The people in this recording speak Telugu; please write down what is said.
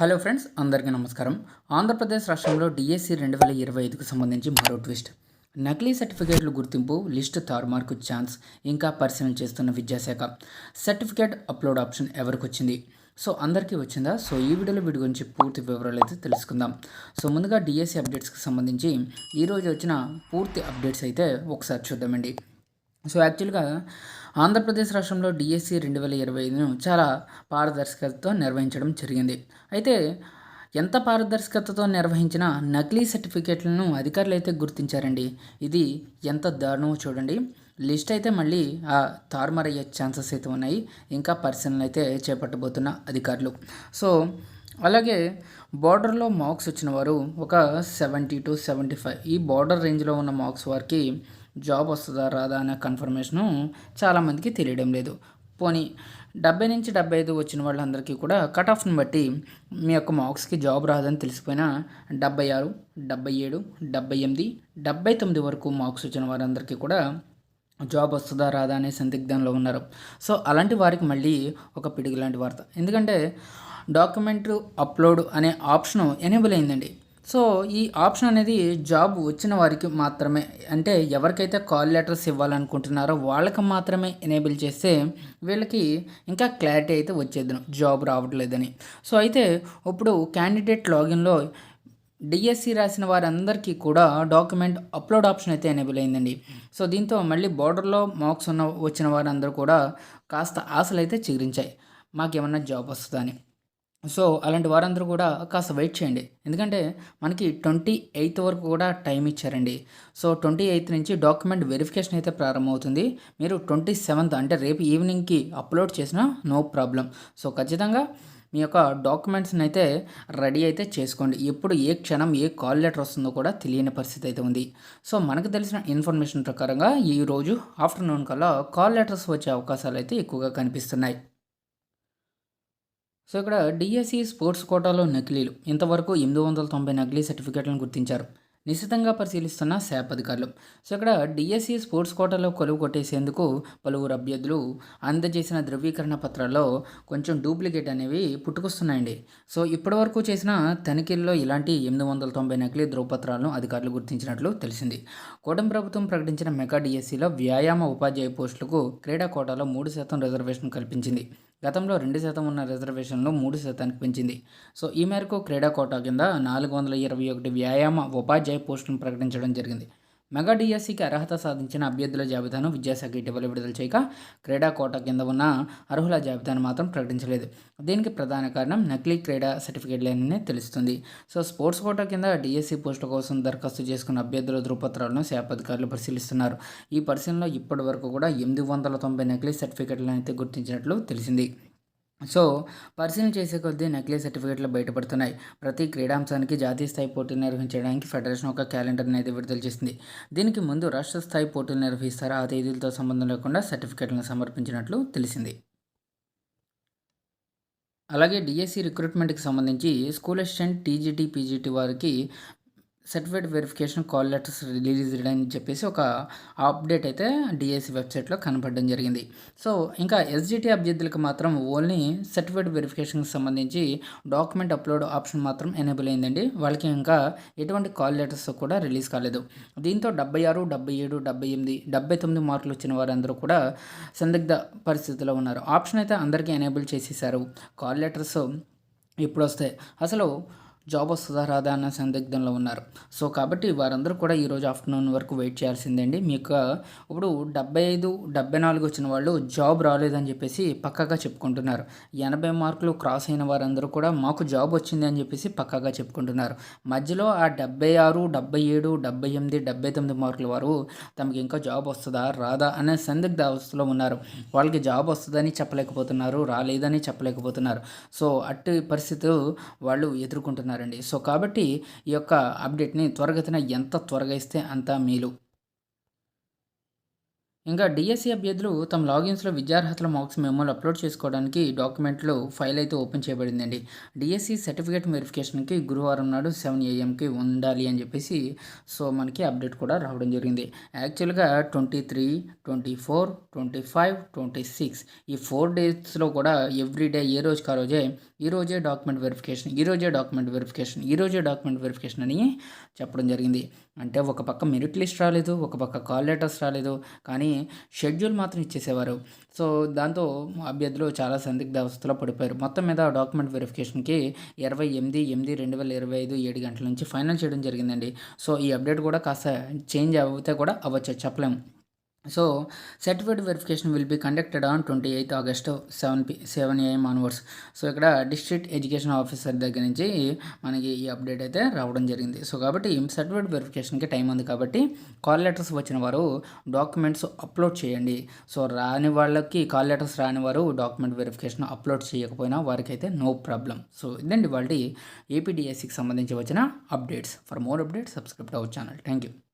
హలో ఫ్రెండ్స్ అందరికీ నమస్కారం. ఆంధ్రప్రదేశ్ రాష్ట్రంలో డిఎస్సి రెండు వేల ఇరవై ఐదుకు సంబంధించి మరో ట్విస్ట్. నకిలీ సర్టిఫికేట్లు గుర్తింపు లిస్టు తారుమార్కు ఛాన్స్ ఇంకా పరిశీలన చేస్తున్న విద్యాశాఖ. సర్టిఫికేట్ అప్లోడ్ ఆప్షన్ ఎవరికి వచ్చింది? సో అందరికీ వచ్చిందా? సో ఈ వీడియోలో వీడి గురించి పూర్తి వివరాలు అయితే తెలుసుకుందాం. సో ముందుగా డిఎస్సి అప్డేట్స్కి సంబంధించి ఈరోజు వచ్చిన పూర్తి అప్డేట్స్ అయితే ఒకసారి చూద్దామండి. సో యాక్చువల్గా ఆంధ్రప్రదేశ్ రాష్ట్రంలో డిఎస్సి రెండు వేల ఇరవై ఐదును చాలా పారదర్శకతతో నిర్వహించడం జరిగింది. అయితే ఎంత పారదర్శకతతో నిర్వహించిన నకిలీ సర్టిఫికేట్లను అధికారులు అయితే గుర్తించారండి. ఇది ఎంత దారుణమో చూడండి. లిస్ట్ అయితే మళ్ళీ ఆ తారుమారయ్యే ఛాన్సెస్ అయితే ఉన్నాయి. ఇంకా పరిశీలన అయితే చేపట్టబోతున్న అధికారులు. సో అలాగే బార్డర్లో మార్క్స్ వచ్చిన వారు ఒక సెవెంటీ టు సెవెంటీ ఫైవ్ ఈ బార్డర్ రేంజ్లో ఉన్న మార్క్స్ వారికి జాబ్ వస్తుందా రాదా అనే కన్ఫర్మేషను చాలామందికి తెలియడం లేదు. పోనీ డెబ్బై నుంచి డెబ్బై ఐదు వచ్చిన వాళ్ళందరికీ కూడా కట్ ఆఫ్ని బట్టి మీ యొక్క మార్క్స్కి జాబ్ రాదని తెలిసిపోయినా డెబ్బై ఆరు డెబ్బై ఏడు డెబ్బై ఎనిమిది డెబ్బై తొమ్మిది వరకు మార్క్స్ వచ్చిన వారందరికీ కూడా జాబ్ వస్తుందా రాదా అనే సందిగ్ధంలో ఉన్నారు. సో అలాంటి వారికి మళ్ళీ ఒక పిడుగు లాంటి వార్త. ఎందుకంటే డాక్యుమెంట్ అప్లోడ్ అనే ఆప్షన్ ఎనేబుల్ అయిందండి. సో ఈ ఆప్షన్ అనేది జాబ్ వచ్చిన వారికి మాత్రమే. అంటే ఎవరికైతే కాల్ లెటర్స్ ఇవ్వాలనుకుంటున్నారో వాళ్ళకి మాత్రమే ఎనేబుల్ చేస్తే వీళ్ళకి ఇంకా క్లారిటీ అయితే వచ్చేది జాబ్ రావట్లేదని. సో అయితే ఇప్పుడు క్యాండిడేట్ లాగిన్లో డిఎస్సి రాసిన వారందరికీ కూడా డాక్యుమెంట్ అప్లోడ్ ఆప్షన్ అయితే ఎనేబుల్ అయిందండి. సో దీంతో మళ్ళీ బార్డర్లో మార్క్స్ ఉన్న వచ్చిన వారందరూ కూడా కాస్త ఆశలు అయితే చిగురించాయి. మాకేమన్నా జాబ్ వస్తుందని సో అలాంటి వారందరూ కూడా కాస్త వెయిట్ చేయండి. ఎందుకంటే మనకి ట్వంటీ ఎయిత్ వరకు కూడా టైం ఇచ్చారండి. సో ట్వంటీ ఎయిత్ నుంచి డాక్యుమెంట్ వెరిఫికేషన్ అయితే ప్రారంభమవుతుంది. మీరు ట్వంటీ సెవెంత్ అంటే రేపు ఈవినింగ్కి అప్లోడ్ చేసినా నో ప్రాబ్లం. సో ఖచ్చితంగా మీ యొక్క డాక్యుమెంట్స్ని అయితే రెడీ అయితే చేసుకోండి. ఎప్పుడు ఏ క్షణం ఏ కాల్ లెటర్ వస్తుందో కూడా తెలియని పరిస్థితి అయితే ఉంది. సో మనకు తెలిసిన ఇన్ఫర్మేషన్ ప్రకారంగా ఈరోజు ఆఫ్టర్నూన్ కల్లా కాల్ లెటర్స్ వచ్చే అవకాశాలు అయితే ఎక్కువగా కనిపిస్తున్నాయి. సో ఇక్కడ డిఎస్సి స్పోర్ట్స్ కోటాలో నకిలీలు. ఇంతవరకు ఎనిమిది వందల తొంభై నకిలీ సర్టిఫికేట్లను గుర్తించారు. నిశ్చితంగా పరిశీలిస్తున్న శాప్ అధికారులు. సో ఇక్కడ డిఎస్సి స్పోర్ట్స్ కోటాలో కొలువు కొట్టేసేందుకు పలువురు అభ్యర్థులు అందజేసిన ధృవీకరణ పత్రాల్లో కొంచెం డూప్లికేట్ అనేవి పుట్టుకొస్తున్నాయండి. సో ఇప్పటివరకు చేసిన తనిఖీల్లో ఇలాంటి ఎనిమిది వందల తొంభై నకిలీ ధృవపత్రాలను అధికారులు గుర్తించినట్లు తెలిసింది. కూటమి ప్రభుత్వం ప్రకటించిన మెగా డిఎస్సిలో వ్యాయామ ఉపాధ్యాయ పోస్టులకు క్రీడా కోటాలో మూడు శాతం రిజర్వేషన్ కల్పించింది. గతంలో రెండు శాతం ఉన్న రిజర్వేషన్లు మూడు శాతానికి పెంచింది. సో ఈ మేరకు క్రీడా కోటా కింద నాలుగు వందల ఇరవై ఒకటి వ్యాయామ ఉపాధ్యాయ పోస్టులను ప్రకటించడం జరిగింది. మెగా డిఎస్సికి అర్హత సాధించిన అభ్యర్థుల జాబితాను విద్యాశాఖ ఇటీవల విడుదల చేయక క్రీడా కోట కింద ఉన్న అర్హుల జాబితాను మాత్రం ప్రకటించలేదు. దీనికి ప్రధాన కారణం నకిలీ క్రీడా సర్టిఫికేట్లేనని తెలుస్తుంది. సో స్పోర్ట్స్ కోట కింద డిఎస్సి పోస్టుల కోసం దరఖాస్తు చేసుకున్న అభ్యర్థుల ధృవపత్రాలను శాఖ అధికారులు పరిశీలిస్తున్నారు. ఈ పరిశీలనలో ఇప్పటి వరకు కూడా ఎనిమిది వందల తొంభై నకిలీ సర్టిఫికేట్లను అయితే గుర్తించినట్లు తెలిసింది. సో పరిశీలన చేసే కొద్దీ నకిలీ సర్టిఫికేట్లు బయటపడుతున్నాయి. ప్రతి క్రీడాంశానికి జాతీయ స్థాయి పోటీలు నిర్వహించడానికి ఫెడరేషన్ ఒక క్యాలెండర్ అనేది విడుదల చేసింది. దీనికి ముందు రాష్ట్ర స్థాయి పోటీలు నిర్వహిస్తారు ఆ తేదీలతో సంబంధం లేకుండా సర్టిఫికేట్లను సమర్పించినట్లు తెలిసింది. అలాగే డిఎస్సి రిక్రూట్మెంట్కి సంబంధించి స్కూల్ అసిస్టెంట్ టీజీటీ పీజీటీ వారికి certified verification call letters release అని చెప్పేసి ఒక అప్డేట్ అయితే డిఎస్సి వెబ్సైట్లో కనపడడం జరిగింది. సో ఇంకా ఎస్జిటి అభ్యర్థులకు మాత్రం ఓన్లీ సర్టిఫికేట్ వెరిఫికేషన్కి సంబంధించి డాక్యుమెంట్ అప్లోడ్ ఆప్షన్ మాత్రం ఎనేబుల్ అయిందండి. వాళ్ళకి ఇంకా ఎటువంటి కాల్ లెటర్స్ కూడా రిలీజ్ కాలేదు. దీంతో డెబ్బై ఆరు డెబ్బై ఏడు డెబ్బై ఎనిమిది డెబ్బై తొమ్మిది మార్కులు వచ్చిన వారందరూ కూడా సందిగ్ధ పరిస్థితిలో ఉన్నారు. ఆప్షన్ అయితే అందరికీ ఎనేబుల్ చేసేసారు. కాల్ లెటర్స్ ఇప్పుడు వస్తాయి అసలు జాబ్ వస్తుందా రాదా అన్న సందిగ్ధంలో ఉన్నారు. సో కాబట్టి వారందరూ కూడా ఈరోజు ఆఫ్టర్నూన్ వరకు వెయిట్ చేయాల్సిందండి. మీకు ఇప్పుడు డెబ్బై ఐదు డెబ్బై నాలుగు వచ్చిన వాళ్ళు జాబ్ రాలేదని చెప్పేసి పక్కాగా చెప్పుకుంటున్నారు. ఎనభై మార్కులు క్రాస్ అయిన వారందరూ కూడా మాకు జాబ్ వచ్చింది అని చెప్పేసి పక్కాగా చెప్పుకుంటున్నారు. మధ్యలో ఆ డెబ్బై ఆరు డెబ్బై ఏడు డెబ్బై ఎనిమిది డెబ్బై తొమ్మిది మార్కుల వారు తమకి ఇంకా జాబ్ వస్తుందా రాదా అనే సందిగ్ధ అవస్థలో ఉన్నారు. వాళ్ళకి జాబ్ వస్తుందని చెప్పలేకపోతున్నారు రాలేదని చెప్పలేకపోతున్నారు. సో అట్టి పరిస్థితులు వాళ్ళు ఎదుర్కొంటున్నారు. ఉన్నారండి సో కాబట్టి ఈ యొక్క అప్డేట్ని త్వరగతిన ఎంత త్వరగా ఇస్తే అంత మేలు. ఇంకా డిఎస్సి అభ్యర్థులు తమ లాగిన్స్లో విద్యార్హతల మార్క్స్ మెమోలు అప్లోడ్ చేసుకోవడానికి డాక్యుమెంట్లు ఫైల్ అయితే ఓపెన్ చేయబడిందండి. డిఎస్సి సర్టిఫికేట్ వెరిఫికేషన్కి గురువారం నాడు సెవెన్ ఏఎంకి ఉండాలి అని చెప్పేసి సో మనకి అప్డేట్ కూడా రావడం జరిగింది. యాక్చువల్గా twenty three twenty four twenty five twenty six ఈ ఫోర్ డేస్లో కూడా ఎవ్రీ డే ఏ రోజుకి ఆ రోజే ఈ రోజే డాక్యుమెంట్ వెరిఫికేషన్ ఈ రోజే డాక్యుమెంట్ వెరిఫికేషన్ ఈ రోజే డాక్యుమెంట్ వెరిఫికేషన్ అని చెప్పడం జరిగింది. అంటే ఒక పక్క మెరిట్ లిస్ట్ రాలేదు ఒక పక్క కాల్ లెటర్స్ రాలేదు కానీ షెడ్యూల్ మాత్రం ఇచ్చేసేవారు. సో దాంతో అభ్యర్థులు చాలా సందిగ్ధ అవస్థలో పడిపోయారు. మొత్తం మీద డాక్యుమెంట్ వెరిఫికేషన్కి ఇరవై ఎనిమిది ఎనిమిది రెండు వేల ఇరవై ఐదు ఏడు గంటల నుంచి ఫైనల్ చేయడం జరిగిందండి. సో ఈ అప్డేట్ కూడా కాస్త చేంజ్ అవుతే కూడా అవ్వచ్చు చెప్పలేము so certificate verification will be conducted on twenty eighth August seven P seven AM onwards so ఇక్కడ డిస్ట్రిక్ట్ ఎడ్యుకేషన్ ఆఫీసర్ దగ్గర నుంచి మనకి ఈ అప్డేట్ అయితే రావడం జరిగింది. సో కాబట్టి సర్టిఫైడ్ వెరిఫికేషన్కి టైం ఉంది కాబట్టి కాల్ లెటర్స్ వచ్చిన వారు డాక్యుమెంట్స్ అప్లోడ్ చేయండి. సో రాని వాళ్ళకి కాల్ లెటర్స్ రాని వారు డాక్యుమెంట్ వెరిఫికేషన్ అప్లోడ్ చేయకపోయినా వారికి అయితే నో ప్రాబ్లం సో ఇదండి వాళ్ళ ఏపీడిఎస్సికి సంబంధించి వచ్చిన updates for more updates subscribe our channel thank you